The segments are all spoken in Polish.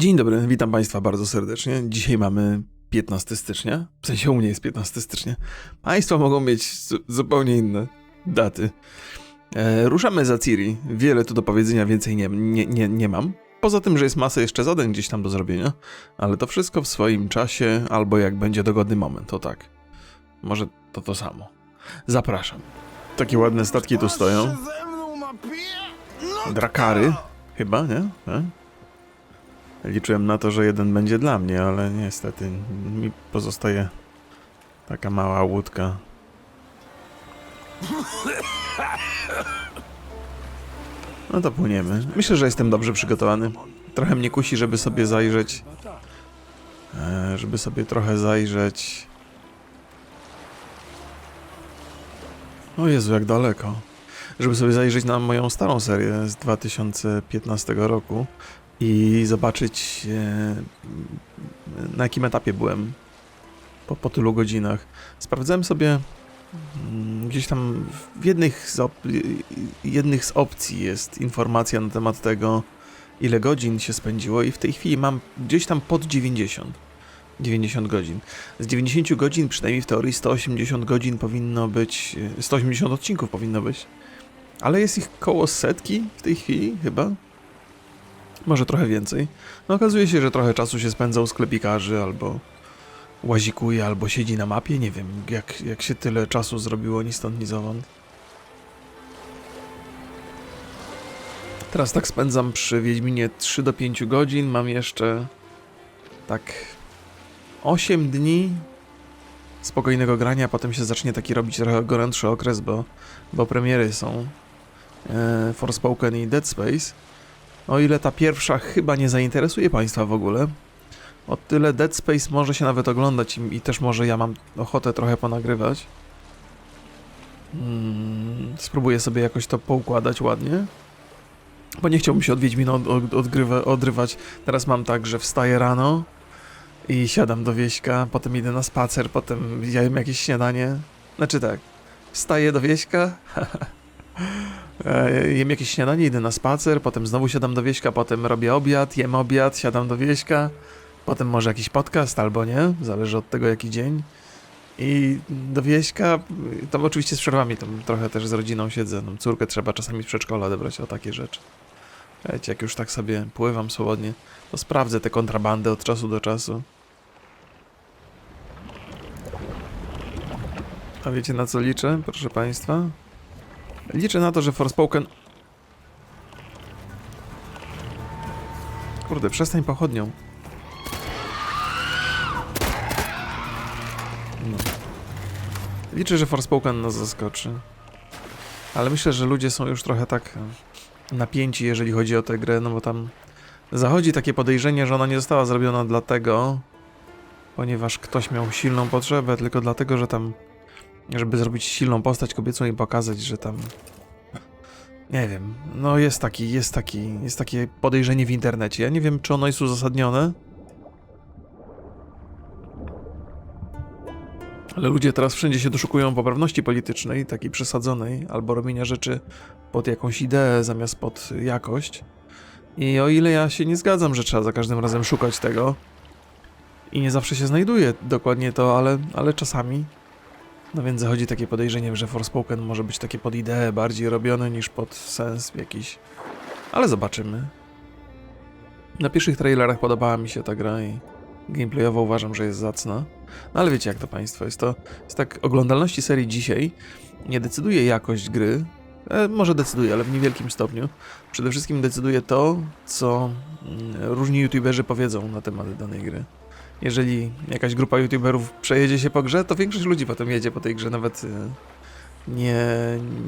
Dzień dobry, witam Państwa bardzo serdecznie. Dzisiaj mamy 15 stycznia. W sensie u mnie jest 15 stycznia. Państwa mogą mieć zu- zupełnie inne daty. E, ruszamy za Ciri. Wiele tu do powiedzenia, więcej nie, nie, nie, nie mam. Poza tym, że jest masa jeszcze zadań gdzieś tam do zrobienia, ale to wszystko w swoim czasie, albo jak będzie dogodny moment, to tak. Może to to samo. Zapraszam. Takie ładne statki tu stoją. No Drakary, chyba, nie? E? Liczyłem na to, że jeden będzie dla mnie, ale niestety mi pozostaje taka mała łódka. No to płyniemy. Myślę, że jestem dobrze przygotowany. Trochę mnie kusi, żeby sobie zajrzeć. E, żeby sobie trochę zajrzeć. O Jezu, jak daleko żeby sobie zajrzeć na moją starą serię z 2015 roku i zobaczyć e, na jakim etapie byłem po, po tylu godzinach. Sprawdzałem sobie mm, gdzieś tam w jednych z, jednych z opcji jest informacja na temat tego, ile godzin się spędziło i w tej chwili mam gdzieś tam pod 90. 90 godzin. Z 90 godzin, przynajmniej w teorii 180 godzin powinno być, e, 180 odcinków powinno być. Ale jest ich koło setki w tej chwili, chyba. Może trochę więcej. No okazuje się, że trochę czasu się spędza u sklepikarzy, albo łazikuje, albo siedzi na mapie. Nie wiem, jak, jak się tyle czasu zrobiło ni stąd, ni zowąd. Teraz tak spędzam przy Wiedźminie 3 do 5 godzin. Mam jeszcze tak 8 dni spokojnego grania, potem się zacznie taki robić trochę gorętszy okres, bo, bo premiery są e, Forspoken i Dead Space. O ile ta pierwsza chyba nie zainteresuje Państwa w ogóle, o tyle Dead Space może się nawet oglądać i, i też może ja mam ochotę trochę ponagrywać. Mm, spróbuję sobie jakoś to poukładać ładnie. Bo nie chciałbym się od Wiedźmina od, od, odgrywa, odrywać. Teraz mam tak, że wstaję rano i siadam do wieśka, potem idę na spacer, potem jem jakieś śniadanie. Znaczy tak, wstaję do wieśka, jem jakieś śniadanie, idę na spacer, potem znowu siadam do wieśka, potem robię obiad, jem obiad, siadam do wieśka, potem może jakiś podcast albo nie, zależy od tego jaki dzień. I do wieśka, tam oczywiście z przerwami, tam trochę też z rodziną siedzę, no, córkę trzeba czasami z przedszkola odebrać o takie rzeczy. Wiecie, jak już tak sobie pływam swobodnie, to sprawdzę te kontrabandy od czasu do czasu. A wiecie na co liczę, proszę państwa? Liczę na to, że Forspoken... Kurde, przestań pochodnią. No. Liczę, że Forspoken nas zaskoczy. Ale myślę, że ludzie są już trochę tak e, napięci, jeżeli chodzi o tę grę, no bo tam zachodzi takie podejrzenie, że ona nie została zrobiona dlatego, ponieważ ktoś miał silną potrzebę, tylko dlatego, że tam żeby zrobić silną postać kobiecą i pokazać, że tam nie wiem, no jest taki, jest taki, jest takie podejrzenie w internecie. Ja nie wiem, czy ono jest uzasadnione. Ale ludzie teraz wszędzie się doszukują poprawności politycznej, takiej przesadzonej, albo robienia rzeczy pod jakąś ideę zamiast pod jakość. I o ile ja się nie zgadzam, że trzeba za każdym razem szukać tego, i nie zawsze się znajduje dokładnie to, ale, ale czasami no więc zachodzi takie podejrzenie, że Forspoken może być takie pod ideę bardziej robione niż pod sens jakiś. Ale zobaczymy. Na pierwszych trailerach podobała mi się ta gra i gameplayowo uważam, że jest zacna. No ale wiecie jak to państwo, jest to jest tak oglądalności serii dzisiaj nie decyduje jakość gry, e, może decyduje, ale w niewielkim stopniu. Przede wszystkim decyduje to, co mm, różni youtuberzy powiedzą na temat danej gry jeżeli jakaś grupa youtuberów przejedzie się po grze, to większość ludzi potem jedzie po tej grze, nawet y, nie,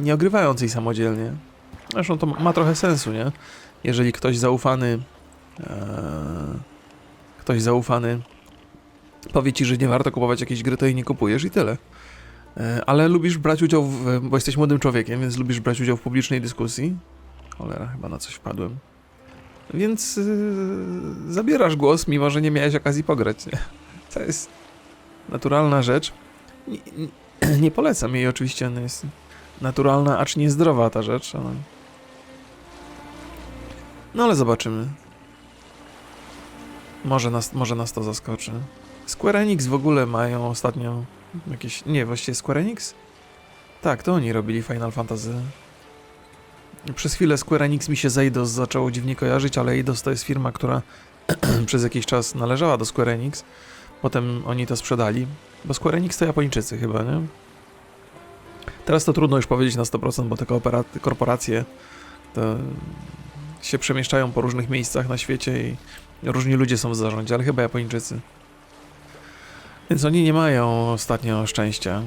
nie ogrywając jej samodzielnie. Zresztą to ma trochę sensu, nie? Jeżeli ktoś zaufany, e, ktoś zaufany powie ci, że nie warto kupować jakiejś gry, to jej nie kupujesz i tyle. E, ale lubisz brać udział, w, bo jesteś młodym człowiekiem, więc lubisz brać udział w publicznej dyskusji. Cholera, chyba na coś wpadłem. Więc yy, zabierasz głos, mimo że nie miałeś okazji pograć. Nie? To jest naturalna rzecz. Nie, nie, nie polecam jej oczywiście, ona jest naturalna, acz niezdrowa ta rzecz. Ale... No ale zobaczymy. Może nas, może nas to zaskoczy. Square Enix w ogóle mają ostatnio jakieś... Nie, właściwie Square Enix? Tak, to oni robili Final Fantasy. Przez chwilę Square Enix mi się z Eidos zaczęło dziwnie kojarzyć, ale Eidos to jest firma, która przez jakiś czas należała do Square Enix. Potem oni to sprzedali. Bo Square Enix to Japończycy chyba, nie? Teraz to trudno już powiedzieć na 100%, bo te korporacje się przemieszczają po różnych miejscach na świecie i różni ludzie są w zarządzie, ale chyba Japończycy. Więc oni nie mają ostatnio szczęścia.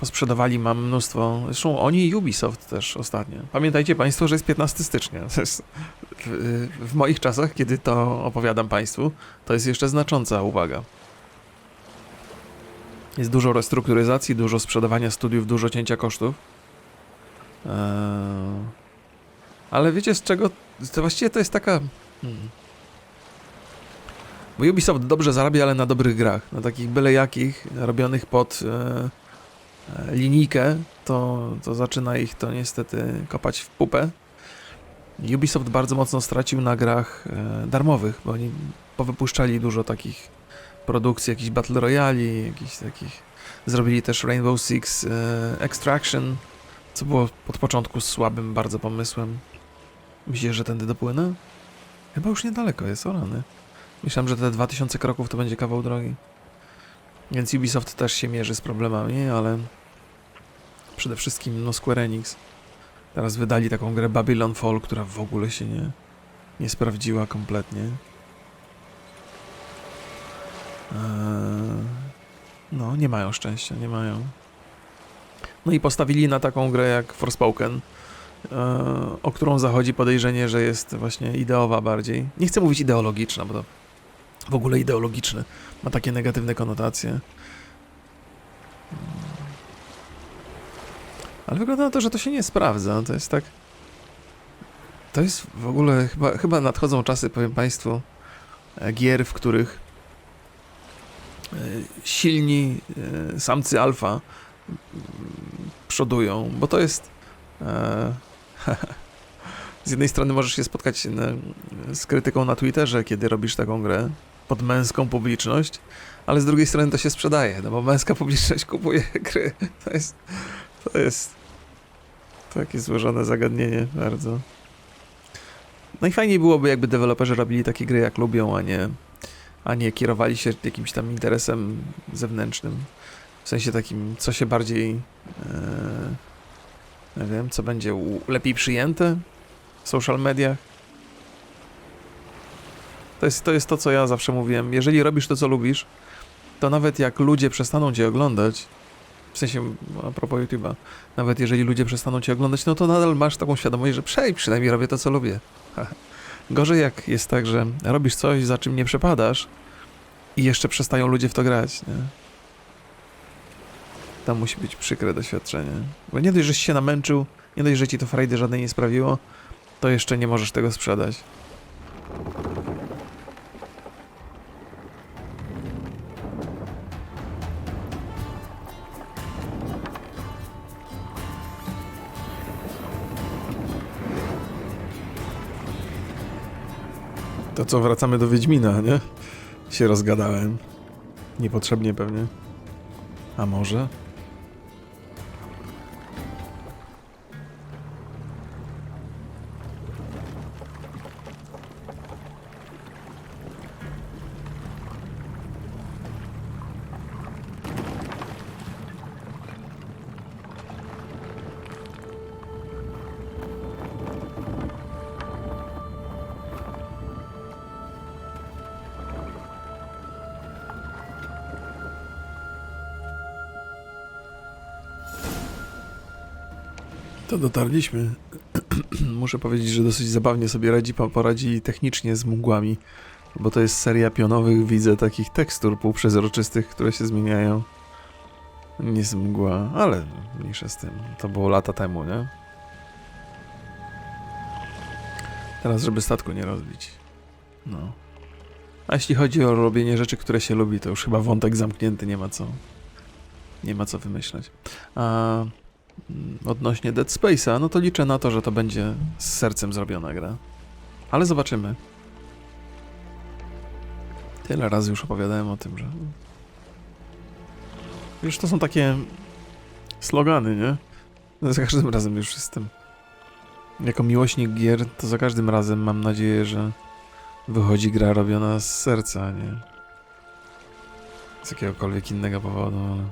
Posprzedawali mam mnóstwo. Zresztą oni i Ubisoft też ostatnio. Pamiętajcie Państwo, że jest 15 stycznia. Jest w, w moich czasach, kiedy to opowiadam Państwu, to jest jeszcze znacząca uwaga. Jest dużo restrukturyzacji, dużo sprzedawania studiów, dużo cięcia kosztów. Eee, ale wiecie z czego? To właściwie to jest taka. Hmm. Bo Ubisoft dobrze zarabia, ale na dobrych grach. Na takich byle jakich, robionych pod e, e, linijkę, to, to zaczyna ich to niestety kopać w pupę. Ubisoft bardzo mocno stracił na grach e, darmowych, bo oni powypuszczali dużo takich produkcji, jakichś Battle Royale, jakichś takich. Zrobili też Rainbow Six e, Extraction, co było pod początku słabym bardzo pomysłem. Myślisz, że tędy dopłynę? Chyba już niedaleko jest, o rany. Myślałem, że te 2000 kroków to będzie kawał drogi. Więc Ubisoft też się mierzy z problemami, ale przede wszystkim no Square Enix. Teraz wydali taką grę Babylon Fall, która w ogóle się nie, nie sprawdziła kompletnie. Eee, no, nie mają szczęścia, nie mają. No i postawili na taką grę jak Forspoken, e, o którą zachodzi podejrzenie, że jest właśnie ideowa bardziej. Nie chcę mówić ideologiczna, bo to w ogóle ideologiczny ma takie negatywne konotacje. Ale wygląda na to, że to się nie sprawdza. To jest tak. To jest w ogóle chyba, chyba nadchodzą czasy, powiem Państwu, e, gier, w których e, silni e, samcy alfa przodują, bo to jest. Z jednej strony możesz się spotkać z krytyką na Twitterze, kiedy robisz taką grę pod męską publiczność, ale z drugiej strony to się sprzedaje, no bo męska publiczność kupuje gry. To jest. To jest. Takie złożone zagadnienie, bardzo. No i byłoby, jakby deweloperzy robili takie gry, jak lubią, a nie, a nie kierowali się jakimś tam interesem zewnętrznym. W sensie takim, co się bardziej. E, nie wiem, co będzie lepiej przyjęte w social mediach. To jest, to jest to, co ja zawsze mówiłem. Jeżeli robisz to, co lubisz, to nawet jak ludzie przestaną cię oglądać, w sensie a propos YouTube'a, nawet jeżeli ludzie przestaną cię oglądać, no to nadal masz taką świadomość, że przej, przynajmniej robię to, co lubię. Gorzej jak jest tak, że robisz coś, za czym nie przepadasz i jeszcze przestają ludzie w to grać, nie? To musi być przykre doświadczenie. Bo nie dość, żeś się namęczył, nie dość, że ci to frajdy żadnej nie sprawiło, to jeszcze nie możesz tego sprzedać. To co, wracamy do Wiedźmina, nie? Się rozgadałem. Niepotrzebnie pewnie. A może? To dotarliśmy. Muszę powiedzieć, że dosyć zabawnie sobie radzi, po- poradzi technicznie z mgłami, bo to jest seria pionowych, widzę takich tekstur półprzezroczystych, które się zmieniają. Nie z mgła, ale mniejsza z tym. To było lata temu, nie? Teraz, żeby statku nie rozbić. No. A jeśli chodzi o robienie rzeczy, które się lubi, to już chyba wątek zamknięty, nie ma co. Nie ma co wymyślać. A odnośnie Dead Space'a, no to liczę na to, że to będzie z sercem zrobiona gra. Ale zobaczymy. Tyle razy już opowiadałem o tym, że. Wiesz, to są takie slogany, nie? No, Za każdym razem już jestem. Jako miłośnik gier, to za każdym razem mam nadzieję, że wychodzi gra robiona z serca, nie z jakiegokolwiek innego powodu, ale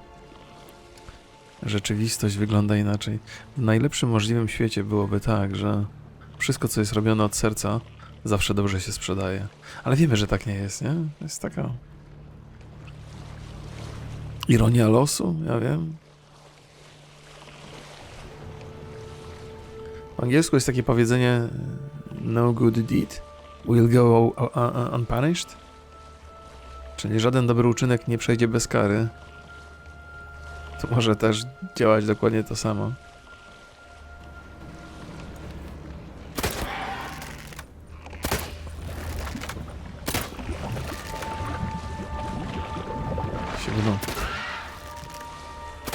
rzeczywistość wygląda inaczej. W najlepszym możliwym świecie byłoby tak, że wszystko, co jest robione od serca, zawsze dobrze się sprzedaje. Ale wiemy, że tak nie jest, nie? To jest taka. Ironia losu, ja wiem. W angielsku jest takie powiedzenie no good deed will go unpunished. Czyli żaden dobry uczynek nie przejdzie bez kary. To może też działać dokładnie to samo. Się będą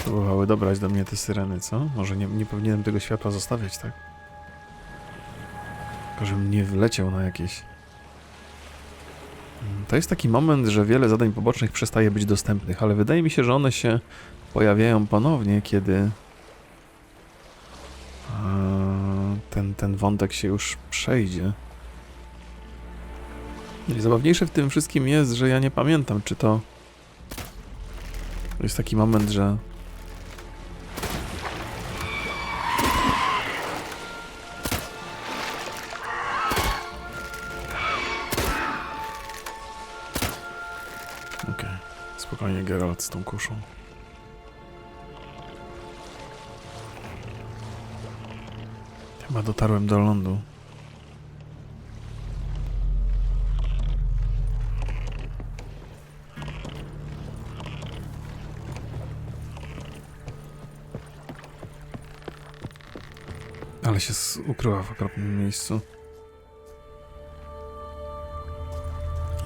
próbowały dobrać do mnie te syreny, co? Może nie, nie powinienem tego światła zostawiać, tak? Tylko żebym nie wleciał na jakieś... Mm, To jest taki moment, że wiele zadań pobocznych przestaje być dostępnych, ale wydaje mi się, że one się pojawiają ponownie, kiedy ten, ten wątek się już przejdzie. Najzabawniejsze w tym wszystkim jest, że ja nie pamiętam, czy to jest taki moment, że spokojnie Geralt z tą kuszą. Chyba dotarłem do lądu. Ale się ukryła w okropnym miejscu.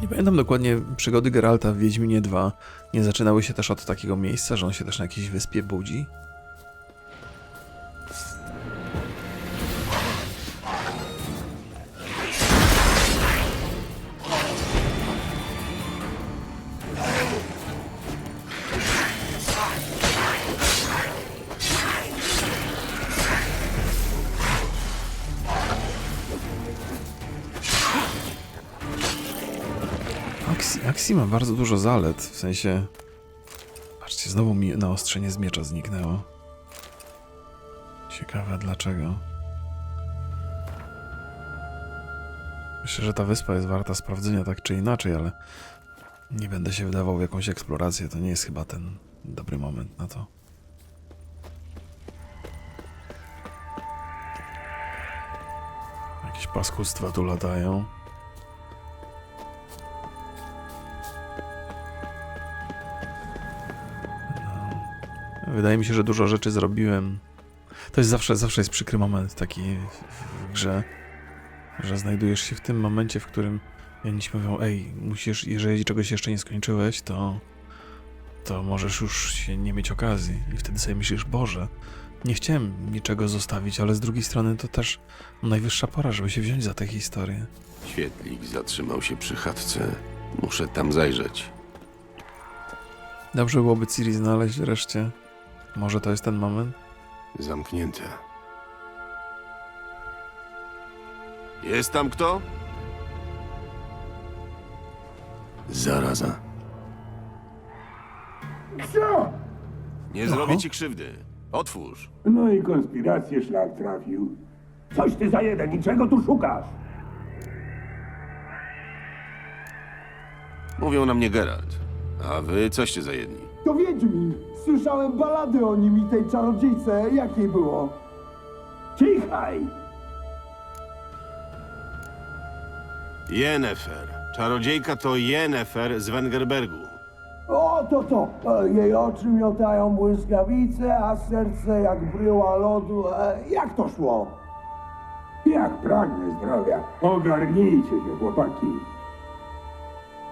Nie pamiętam dokładnie przygody Geralta w Wiedźminie 2. Nie zaczynały się też od takiego miejsca, że on się też na jakiejś wyspie budzi? Bardzo dużo zalet, w sensie... Patrzcie, znowu mi naostrzenie z miecza zniknęło. Ciekawe dlaczego. Myślę, że ta wyspa jest warta sprawdzenia tak czy inaczej, ale nie będę się wydawał w jakąś eksplorację. To nie jest chyba ten dobry moment na to. Jakieś paskustwa tu latają. Wydaje mi się, że dużo rzeczy zrobiłem. To jest zawsze, zawsze jest przykry moment taki w- grze, że znajdujesz się w tym momencie, w którym oni ci mówią, ej, musisz, jeżeli czegoś jeszcze nie skończyłeś, to to możesz już się nie mieć okazji. I wtedy sobie myślisz, Boże, nie chciałem niczego zostawić, ale z drugiej strony to też najwyższa pora, żeby się wziąć za tę historię. Świetlik zatrzymał się przy chatce. Muszę tam zajrzeć. Dobrze byłoby Ciri znaleźć wreszcie. Może to jest ten moment? Zamknięte. Jest tam kto? Zaraza. Co? Nie zrobię ci krzywdy. Otwórz. No i konspirację szlak trafił. Coś ty za jeden, niczego tu szukasz? Mówią na mnie Geralt. A wy coście za jedni? To Wiedźmin. Słyszałem balady o nim i tej czarodziejce. Jak jej było? Cichaj! Yennefer. Czarodziejka to Yennefer z Wengerbergu. O, to to. E, Jej oczy miotają błyskawice, a serce jak bryła lodu. E, Jak to szło? Jak pragnę zdrowia. Ogarnijcie się, chłopaki.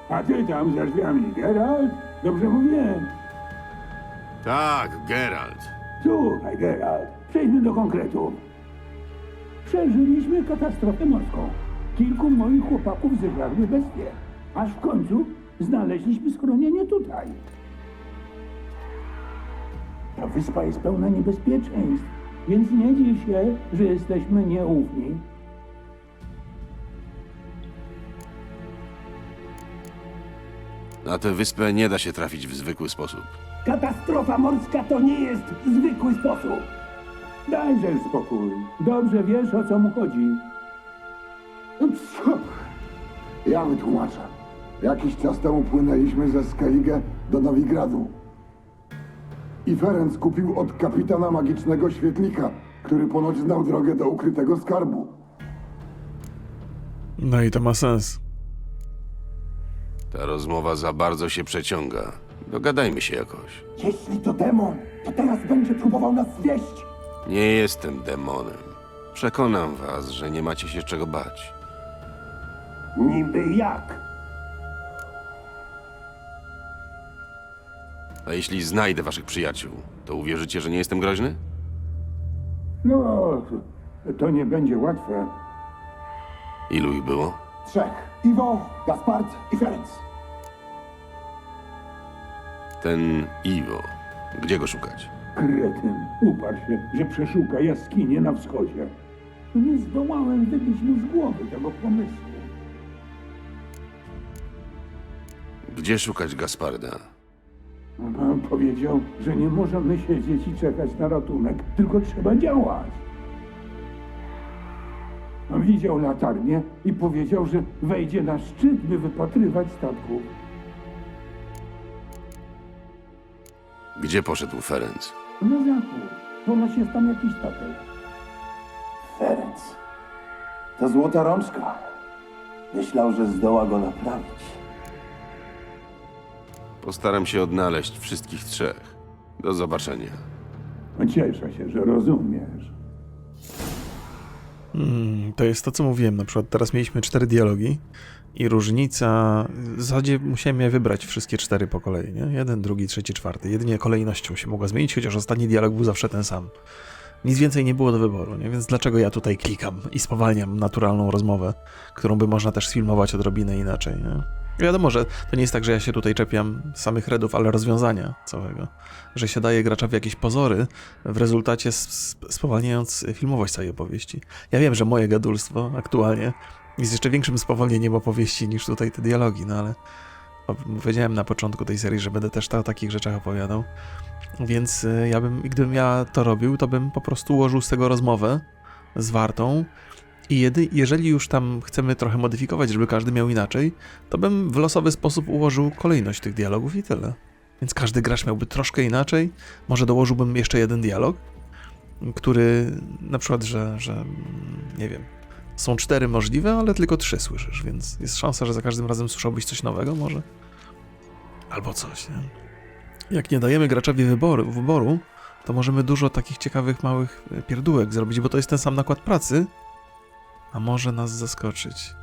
A ty tam za drzwiami, Geralt? Dobrze mówię? Tak, Geralt. Słuchaj, Geralt, przejdźmy do konkretów. Przeżyliśmy katastrofę morską. Kilku moich chłopaków zebrali bestie. Aż w końcu znaleźliśmy schronienie tutaj. Ta wyspa jest pełna niebezpieczeństw, więc nie dziw się, że jesteśmy nieufni. Na tę wyspę nie da się trafić w zwykły sposób. Katastrofa morska to nie jest zwykły sposób. Dajże już spokój. Dobrze wiesz, o co mu chodzi. No co? Ja wytłumaczę. Jakiś czas temu płynęliśmy ze Skellige do Nowigradu. I Ferenc kupił od kapitana magicznego świetlika, który ponoć znał drogę do ukrytego skarbu. No i to ma sens. Ta rozmowa za bardzo się przeciąga. Dogadajmy się jakoś. Jeśli to demon, to teraz będzie próbował nas zwieść. Nie jestem demonem. Przekonam was, że nie macie się czego bać. Niby jak? A jeśli znajdę waszych przyjaciół, to uwierzycie, że nie jestem groźny? No, to nie będzie łatwe. Ilu ich było? Trzech. Iwo, Gaspard i Ferenc. Ten Iwo. Gdzie go szukać? Kretyn uparł się, że przeszuka jaskinie na wschodzie. Nie zdołałem wybić mu z głowy tego pomysłu. Gdzie szukać Gasparda? Pan powiedział, że nie możemy siedzieć i czekać na ratunek, tylko trzeba działać. Widział latarnię i powiedział, że wejdzie na szczyt, by wypatrywać statków. Gdzie poszedł Ferenc? Na zachód. Ponoć jest tam jakiś statek. Ferenc. To złota rączka. Myślał, że zdoła go naprawić. Postaram się odnaleźć wszystkich trzech. Do zobaczenia. Cieszę się, że rozumiesz. Mm, to jest to, co mówiłem. Na przykład teraz mieliśmy cztery dialogi i różnica. W zasadzie musiałem je wybrać wszystkie cztery po kolei, nie? Jeden, drugi, trzeci, czwarty. Jedynie kolejnością się mogła zmienić, chociaż ostatni dialog był zawsze ten sam. Nic więcej nie było do wyboru, nie? Więc dlaczego ja tutaj klikam i spowalniam naturalną rozmowę, którą by można też sfilmować odrobinę inaczej, nie? Wiadomo, że to nie jest tak, że ja się tutaj czepiam samych redów, ale rozwiązania całego. Że się daje graczowi jakieś pozory, w rezultacie sp- sp- spowalniając filmowość całej opowieści. Ja wiem, że moje gadulstwo aktualnie jest jeszcze większym spowolnieniem opowieści niż tutaj te dialogi, no ale powiedziałem na początku tej serii, że będę też o takich rzeczach opowiadał. Więc y, ja bym, gdybym ja to robił, to bym po prostu ułożył z tego rozmowę zwartą i jedy, jeżeli już tam chcemy trochę modyfikować, żeby każdy miał inaczej, to bym w losowy sposób ułożył kolejność tych dialogów i tyle. Więc każdy gracz miałby troszkę inaczej. Może dołożyłbym jeszcze jeden dialog, który na przykład, że, że mm, nie wiem, są cztery możliwe, ale tylko trzy słyszysz, więc jest szansa, że za każdym razem słyszałbyś coś nowego może. Albo coś, nie? Jak nie dajemy graczowi wyboru, wyboru, to możemy dużo takich ciekawych małych e, pierdółek zrobić, bo to jest ten sam nakład pracy, a może nas zaskoczyć.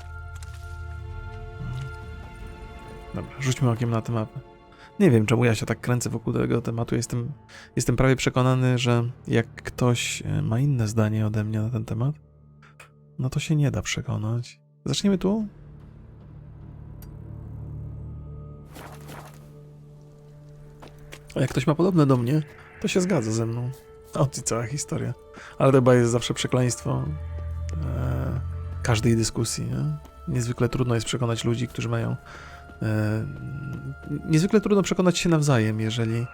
Dobra, rzućmy okiem na tę mapę. Nie wiem, czemu ja się tak kręcę wokół tego tematu. Jestem, jestem prawie przekonany, że jak ktoś e, ma inne zdanie ode mnie na ten temat, no to się nie da przekonać. Zaczniemy tu? A jak ktoś ma podobne do mnie, to się zgadza ze mną. O, i cała historia. Ale to chyba jest zawsze przekleństwo e, każdej dyskusji. Nie? Niezwykle trudno jest przekonać ludzi, którzy mają. E, niezwykle trudno przekonać się nawzajem, jeżeli,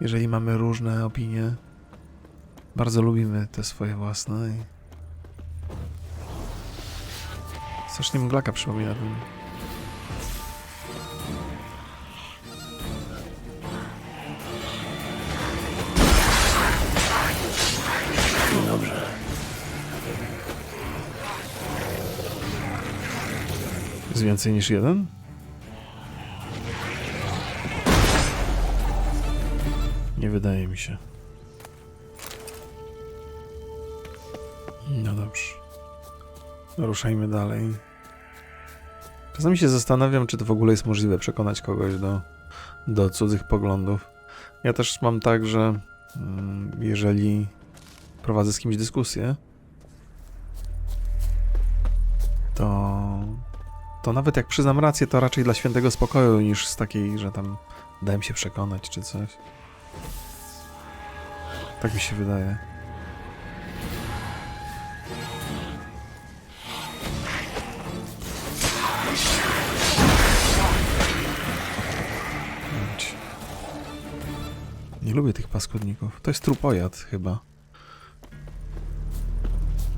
jeżeli mamy różne opinie. Bardzo lubimy te swoje własne. I... Strasznie mglaka przypomina ten. Jest więcej niż jeden? Nie wydaje mi się. No dobrze. Ruszajmy dalej. Czasami się zastanawiam, czy to w ogóle jest możliwe przekonać kogoś do, do cudzych poglądów. Ja też mam tak, że mm, jeżeli prowadzę z kimś dyskusję, to to nawet jak przyznam rację, to raczej dla świętego spokoju niż z takiej, że tam dałem się przekonać czy coś. Tak mi się wydaje. Nie lubię tych paskudników. To jest trupojad chyba.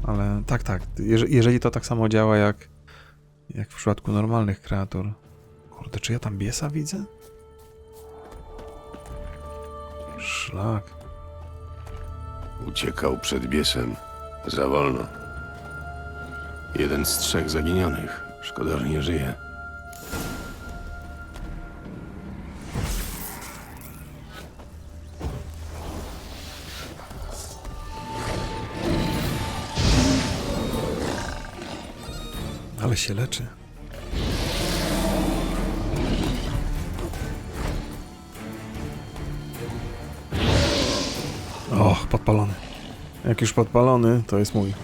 Ale tak, tak. Jeże- Jeżeli to tak samo działa jak, jak w przypadku normalnych kreatur. Kurde, czy ja tam biesa widzę? Szlak. Uciekał przed biesem. Za wolno. Jeden z trzech zaginionych. Szkoda, że nie żyje. Się leczy. Och, podpalony. Jak już podpalony, to jest mój.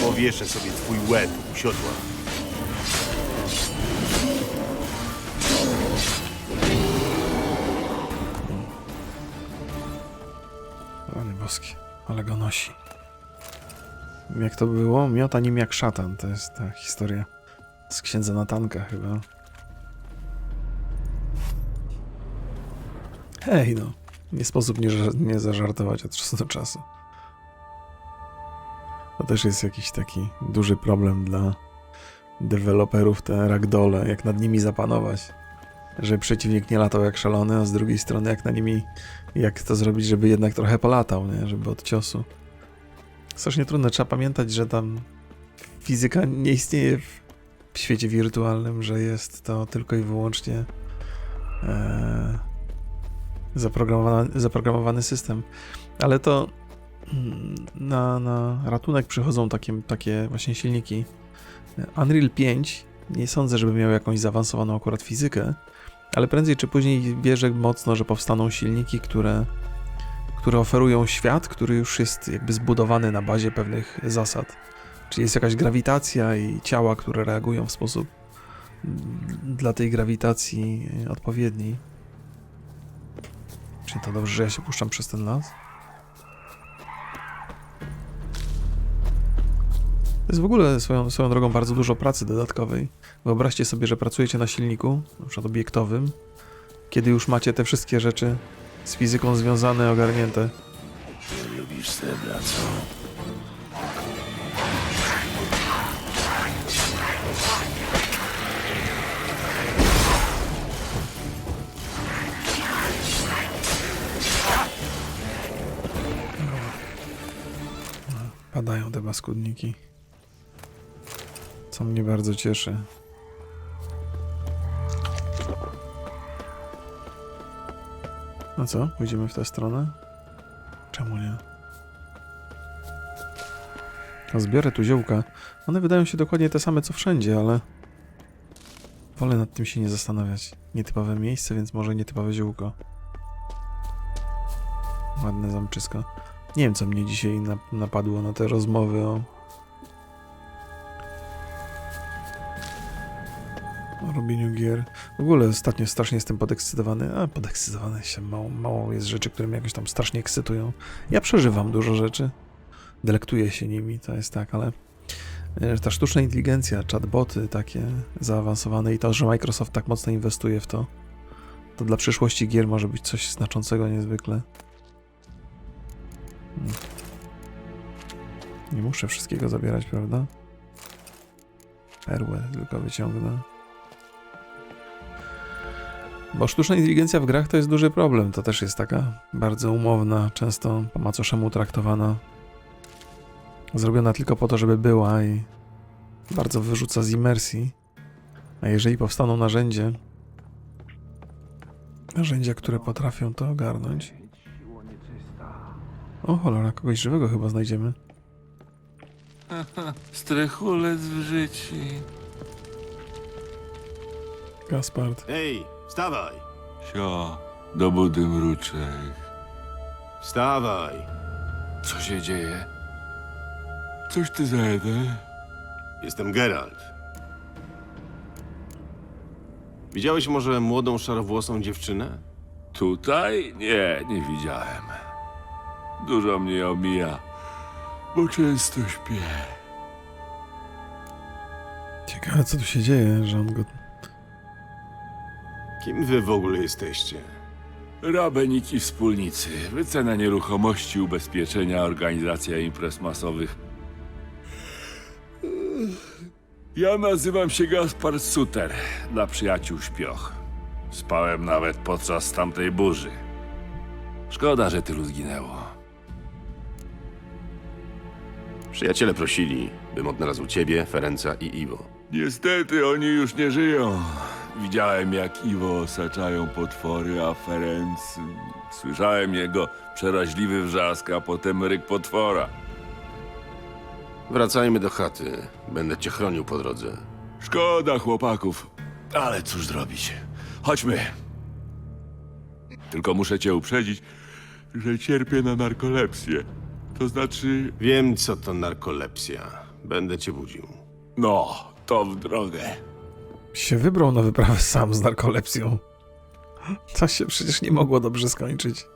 Powieszę sobie twój łeb u siodła. Rany boskie, ale go nosi. Jak to było? Miota nim jak szatan. To jest ta historia z księdza Natanka chyba. Hej no, nie sposób nie, nie zażartować od czasu do czasu. To też jest jakiś taki duży problem dla deweloperów, te ragdole, jak nad nimi zapanować. Że przeciwnik nie latał jak szalony, a z drugiej strony jak na nimi jak to zrobić, żeby jednak trochę polatał, nie? Żeby od ciosu. Strasznie trudne. Trzeba pamiętać, że tam fizyka nie istnieje w, świecie wirtualnym, że jest to tylko i wyłącznie e, zaprogramowany, zaprogramowany system. Ale to mm, na, na ratunek przychodzą takie, takie właśnie silniki. Unreal 5 nie sądzę, żeby miał jakąś zaawansowaną akurat fizykę, ale prędzej czy później wierzę mocno, że powstaną silniki, które, które oferują świat, który już jest jakby zbudowany na bazie pewnych zasad. Czyli jest jakaś grawitacja i ciała, które reagują w sposób mm, dla tej grawitacji odpowiedni. Czy to dobrze, że ja się puszczam przez ten las? To jest w ogóle swoją, swoją drogą bardzo dużo pracy dodatkowej. Wyobraźcie sobie, że pracujecie na silniku, na przykład obiektowym, kiedy już macie te wszystkie rzeczy z fizyką związane, ogarnięte. Lubisz srebra, co? Padają te paskudniki. Co mnie bardzo cieszy. No co? Pójdziemy w tę stronę? Czemu nie? A zbiorę tu ziółka. One wydają się dokładnie te same co wszędzie, ale... Wolę nad tym się nie zastanawiać. Nietypowe miejsce, więc może nietypowe ziółko. Ładne zamczysko. Nie wiem, co mnie dzisiaj na, napadło na te rozmowy o... robieniu gier. W ogóle ostatnio strasznie jestem podekscytowany. A, podekscytowany się. Mało, mało jest rzeczy, które mnie jakoś tam strasznie ekscytują. Ja przeżywam dużo rzeczy. Delektuję się nimi, to jest tak, ale e, ta sztuczna inteligencja, chatboty takie zaawansowane i to, że Microsoft tak mocno inwestuje w to, to dla przyszłości gier może być coś znaczącego niezwykle. Nie muszę wszystkiego zabierać, prawda? Perłę tylko wyciągnę. Bo sztuczna inteligencja w grach to jest duży problem. To też jest taka bardzo umowna, często po macoszemu traktowana. Zrobiona tylko po to, żeby była i bardzo wyrzuca z imersji. A jeżeli powstaną narzędzie, narzędzia, które potrafią to ogarnąć. O cholera, kogoś żywego chyba znajdziemy. Strychulec w życiu. Gaspard. Ej, wstawaj! Sio, do budy mruczek. Wstawaj! Co się dzieje? Coś ty za jeden? Jestem Geralt. Widziałeś może młodą, szarowłosą dziewczynę? Tutaj? Nie, nie widziałem. Dużo mnie omija, bo często śpię. Ciekawe, co tu się dzieje, że on go... Kim wy w ogóle jesteście? Rabeniki wspólnicy, wycena nieruchomości, ubezpieczenia, organizacja imprez masowych. Ja nazywam się Gaspar Suter, dla przyjaciół śpioch. Spałem nawet podczas tamtej burzy. Szkoda, że tylu zginęło. Przyjaciele prosili, bym odnalazł ciebie, Ferenca i Iwo. Niestety oni już nie żyją. Widziałem, jak Iwo osaczają potwory, a Ferenc... Słyszałem jego przeraźliwy wrzask, a potem ryk potwora. Wracajmy do chaty. Będę cię chronił po drodze. Szkoda chłopaków, ale cóż zrobić. Chodźmy. Tylko muszę cię uprzedzić, że cierpię na narkolepsję. To znaczy, Wiem, co to narkolepsja. Będę cię budził. no, to w drogę. Się wybrał na wyprawę sam z narkolepsją. To się przecież nie mogło dobrze skończyć.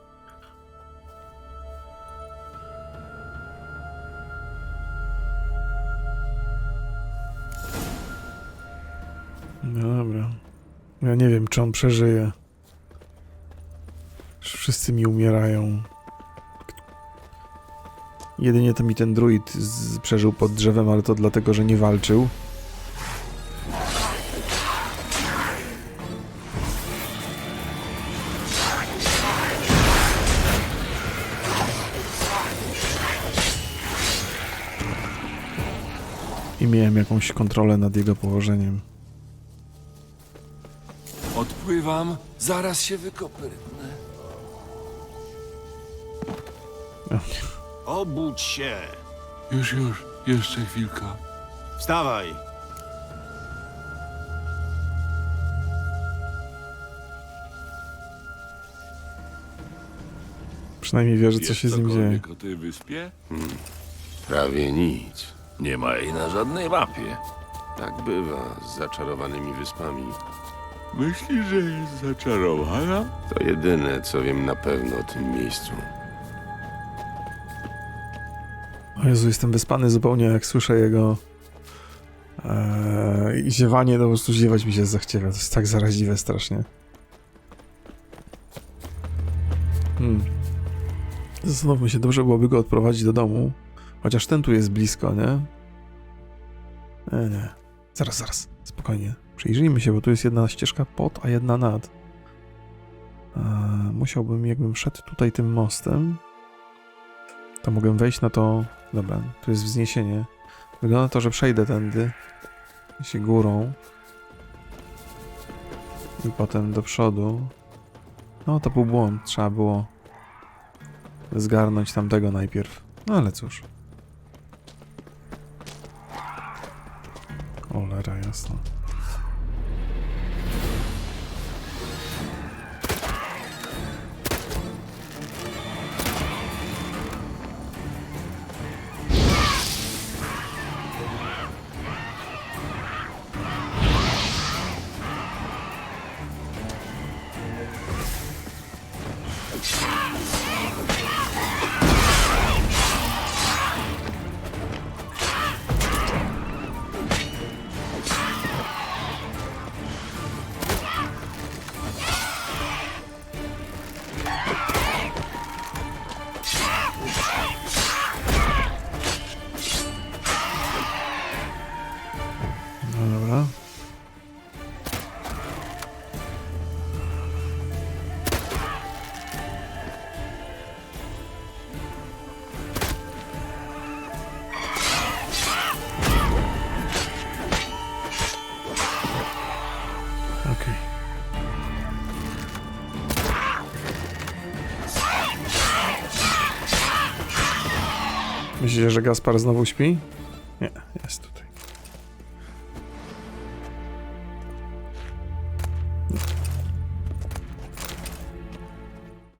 No dobra. Ja nie wiem, czy on przeżyje. Wszyscy mi umierają. Jedynie to mi ten druid przeżył pod drzewem, ale to dlatego, że nie walczył. Miałem jakąś kontrolę nad jego położeniem. Odpływam, zaraz się wykopyrnę. Obudź się! Już, już, jeszcze chwilka. Wstawaj! Przynajmniej wie, że Wiesz coś się z nim dzieje. cokolwiek o tej wyspie? Prawie nic. Nie ma jej na żadnej mapie. Tak bywa z zaczarowanymi wyspami. Myślisz, że jest zaczarowana? To jedyne, co wiem na pewno o tym miejscu. O Jezu, jestem wyspany zupełnie, jak słyszę jego eee, ziewanie, to po prostu ziewać mi się zachciewa. To jest tak zaraźliwe strasznie. Hmm. Zastanówmy się, dobrze byłoby go odprowadzić do domu. Chociaż ten tu jest blisko, nie? Nie, nie. Zaraz, zaraz. Spokojnie. Przyjrzyjmy się, bo tu jest jedna ścieżka pod, a jedna nad. Eee, musiałbym, jakbym szedł tutaj tym mostem, to mogę wejść na to. Dobra, tu jest wzniesienie. Wygląda na to, że przejdę tędy. Się górą. I potem do przodu. No to był błąd. Trzeba było zgarnąć tamtego najpierw. No ale cóż. Olera jasno. Myślicie, że Gaspar znowu śpi?